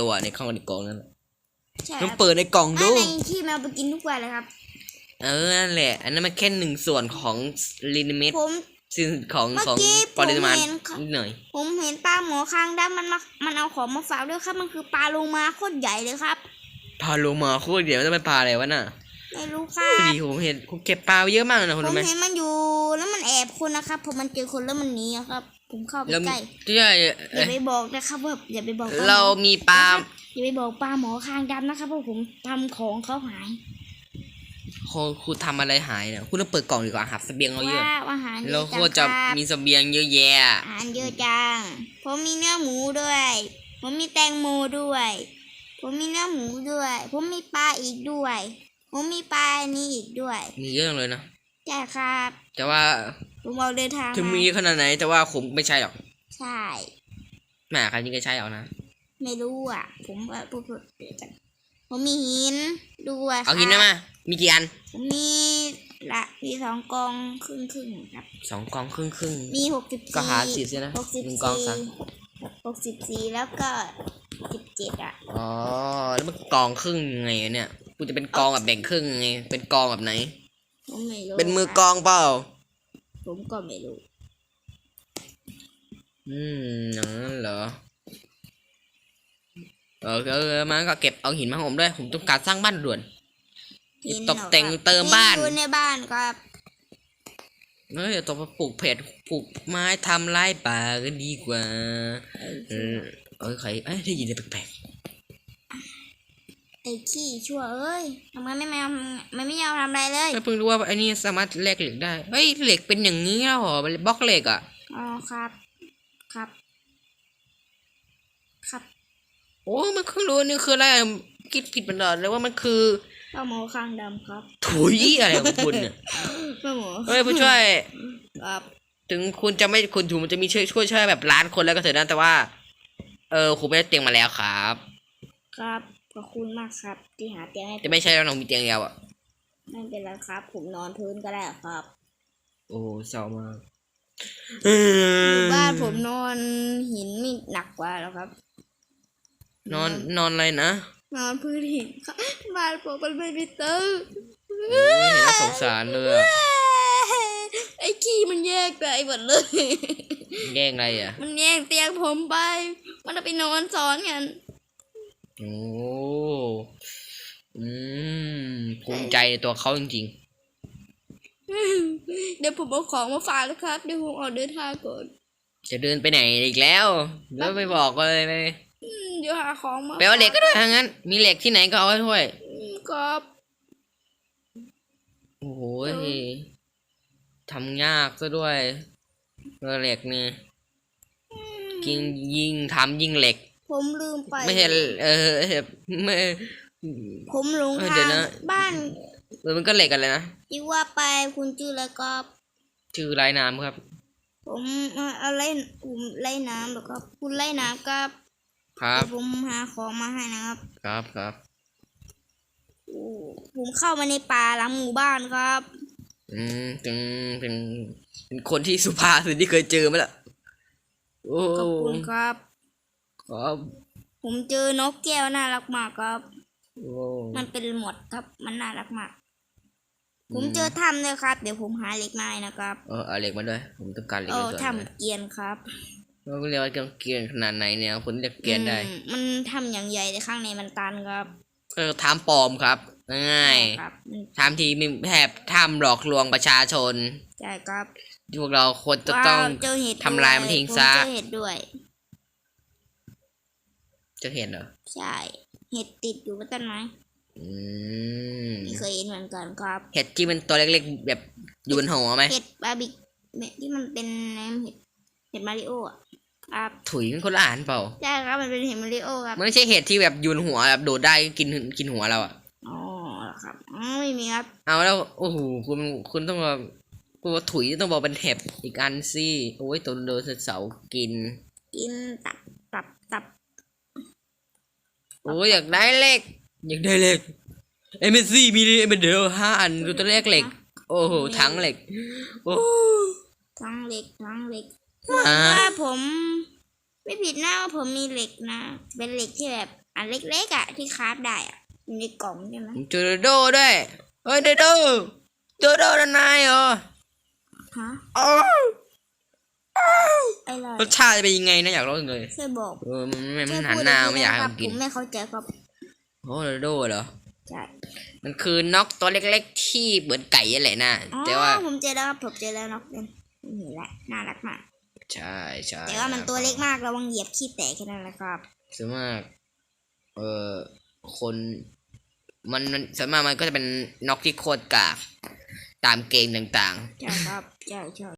ตัวในข้างในกล่องนั้นใช่ต้องครับเปิดในกล่องอันดูไหนที่แมวไปกินทุกวันเลยครับ เออนั่นแหละ อันนั้นมันแค่หนึ่งส่วนของลินิเมตผมซึ่งของเมื่อของกี้ปริมาณผมเห็นค่ะนิดหน่อย ผมเห็นปลาหมอคางดำมันมามันเอาของมาฝากด้วยครับ มันคือปลาโลมาโคตรใหญ่เลยครับพาโลมาโคตรเดี๋ยวจะไปพาอะไรวะน่ะไม่รู้ครัพบอดีผมเห็นผมเก็บปลาไว้เยอะมากเลยนะผคุณมรู้ไหมเห็นมันอยู่แล้วมันแอบคนนะครับผมมันเจอคนแล้วมันหนีอะครับ ผมเข้าไปแล้วใกล้ที่ใช่อย่าเอ้ยไปบอกนะครับว่าอย่าไปบอกปลาหมอเรามีปลาอย่าไปบอกปลาหมอคางดำนะครับว่าผมทำของเขาหายคุณคุณทำอะไรหายเนี่ยคุณต้องเปิดกล่องดีกว่าหาเสบียงเราเยอะว่าอาหารเยเราอะโคจัตรงจะครับมีเสบียงเยอะแยะอาหารเยอะจังผมมีเนื้อหมูด้วย ผมมีแตงโมด้วย ผมมีเนื้อหมูด้วย ผมมีปลาอีกด้วย ผมมีปลาอันนี้อีกด้วย มีเยอะเลยนะ ใช่ครับแต่ว่าผมเอาเดินทางถึงมีขนาดไหน แต่ว่าผมไม่ใช่หรอก ใช่แหมใครนี่ก็ใช่หรอกนะ ไม่รู้อะ ผมเออพูดพูดเดี๋ยวกันผมมีหินด้วยเอาหินได้ครับมา มีกี่อัน ผมมีละมีสองกองครึ่งครึ่งๆครับสองกล่องครึ่งครึ่งมีหกสิบก็หาสิบสินะหกสิบหนึ่งกองสี่ซะหกสิบสี่แล้วก็สิบเจ็ดอะ อ๋อ แล้วมันกองครึ่งยังไงอะเนี่ย กูจะเป็นกองแบบแบ่งครึ่งไง เป็นกองแบบไหน ผมไม่รู้เป็นมือคกรับองเปล่า ผมก็ไม่รู้ อืมอย่างนั้นเหรอ เออเออมาก็เก็บเอาหินมาให้ผมด้วย ผมต้องการสร้างบ้านด่วน หินตกแต่งหรอครับเติมบ้าน หิอยู่ในบ้านครับเออเดี๋ยวต้องไปปลูกเผ็ดปลูกไม้ทำไร่ป่าก็ดีกว่า เออเออใครเอ้ยได้ยินอะไรแปลก ไอ้ขี้ชั่วเอ้ยทำไมไม่มาไม่ไม่ยอมทำอะไรเลยๆแล้วเพิ่งรู้ว่าไอ้นี่สามารถแลกเหล็กได้ เฮ้ยเหล็กเป็นอย่างนี้แล้วเหรอบล็อกเหล็กอะ อ๋อครับ ครับ ครับ โอ้มันเพิ่งรู้นี่คืออะไรคิดผิดมันตลอดเลยว่ามันคือป้าหมอคางดำครับ ถุยอะไรของคุณเนี่ยป้าหมอเฮ้ยผู้ช่วย ครับ ถึงคุณจะไม่คุณถูกมันจะมีช่วยช่วยช่วยแบบล้านคนแล้วก็เถอะนะแต่ว่า เออคุณไม่ได้เตียงมาแล้วครับ ครับ ขอบคุณมากครับ ที่หาเตียงให้ผมจะไม่ใช่แล้วน้องมีเตียงเดียวอะ ไม่เป็นไรครับ ผมนอนพื้นก็ได้ครับโอ้เศร้ามากบ้านผมนอนหินไม่หนักกว่าแล้วครับ นอนนอนอะไรนะนอนพื้นหินครับบ้านผมมันไม่มีเตื้อโอ้ยเห็นแล้วสงสารเลยอะไอ้ขี้มันแยกไปหมดเลย แย่งอะไรอะ มันแย่งเตียงผมไป มันเอาไปนอนซ้อนกัน โอ้อืมภูมิใจในตัวเขาจริงเดี๋ยวผมเอาของมาฝากนะครับ เดี๋ยวผมออกเดินทางก่อน ๆ จะเดินไปไหนอีกแล้วแล้วไม่บอกเลยไปอืมเดี๋ยวหาของมาไปเอาเหล็กก็ได้ถ้างั้น มีเหล็กที่ไหนก็เอาไว้ถ้วยอืมครับ โอ้โหทำยากซะด้วยเออเหล็กนี่ยิงยิงทำยิงเหล็ก ผมลืมไป ไม่ใช่เออไม่ผมหลงเออทาเดี๋ยงวนะบ้านเออมันก็เหล็กกันเลยนะที่ว่าไปคุณชื่ออะไรก็ชื่อลายน้ำครับ ผมเอาเอาไล่ผมไล่น้ำแบบครับคุณไล่น้ำครับ ครับเดี๋ยวผมหาของมาให้นะครับ ครับครับโอ้ผมเข้ามาในป่าหลังหมู่บ้านครับ อืมเป็นเป็นเป็นคนที่สุภาพสุดที่เคยเจอมาละโอ้ขอบคุณครับ ครับผมเจอนกแก้วน่ารักมากครับ โอ้มันเป็นหมดครับ มันน่ารักมาก ผมเจอถ้ำเลยครับ เดี๋ยวผมหาเหล็กไม้นะครับ เออเอาเหล็กมาด้วย ผมต้องการเหล็กเออส่วนถ้ำเกรียนครับเราก็เรียกว่าเกรียนขนาดไหนเนี่ยผมเรียกเกรียนได้อืมมันถ้ำอย่างใหญ่แต่ข้างในมันตันครับก็ทำปลอมครับง่ายครับมันทำทีมีแอบทำหลอกลวงประชาชน ใช่ครับ พวกเราควรจะต้องว้าวเจอเห็ดทำลายมันทิ้งซะผมเจอเห็ดด้วย จะเห็นเหรอ ใช่ เห็ดติดอยู่บนต้นไม้อืมไม่เคยเห็นเหมือนกันครับเห็ดที่มันตัวเล็กๆแบบอยู่บนหัวไหมเห็ดบาร์บิกเนี่ยที่มันเป็นเห็ดเห็ดมาริโออะครับถุยมันคนละอาหารเปล่าใช่ครับมันเป็นเห็ดมาริโอครับมันไม่ใช่เห็ดที่แบบอยูบนหัวแบบโดดได้กินกินหัวเราอะอ๋อเหรอครับอ๋อไม่มีครับ เอาแล้วโอ้โหคุณคุณต้องมาคุณว่าถุยต้องบอกเป็นเห็บอีกอันสิโอ้ยตัวโดนเสาร์กิน กินตับตับตับ โอ้ยอยากได้เหล็ก อยากได้เหล็กเอ็มซีมีเอ็มเดียวห้าอันดูตัวเลขเหล็ก โอ้โหถังเหล็ก โอ้ทั้งเหล็กทั้งเหล็กอ่าว่าผม ไม่ผิดนะว่าผมมีเหล็กนะเป็นเหล็กที่แบบอันเล็กๆอะ ที่คราฟได้อะอยู่ในกล่องใช่ไหมผมเจอโดโดด้วยเฮ้ยโดโดโดโดด้านในเหรอฮะ อ้าวไอ้ไรรสชาติจะเป็นยังไงนะอยากรู้จังเลยช่วยบอกเออมันมันช่วยหันพูดหน้าอีไม่อยากให้ทีผมกินผมไม่เข้าใจครับโอ้โดโดเหรอใช่มันคือนกตัวเล็กๆที่เหมือนไก่นั่นแหละนะอ๋อแต่ว่าผมเจอแล้วครับผมเจอแล้วนกเป็นนี่แหละน่ารักมากใช่ใช่แต่ว่ามันตัวเล็กมากระวังเหยียบขี้แตกแค่นั้นแหละครับส่วนมาก เออคนมันมันส่วนมากมันก็จะเป็นนกที่โคตรกากตามเกมต่างๆ ใช่ครับ ใช่ใช่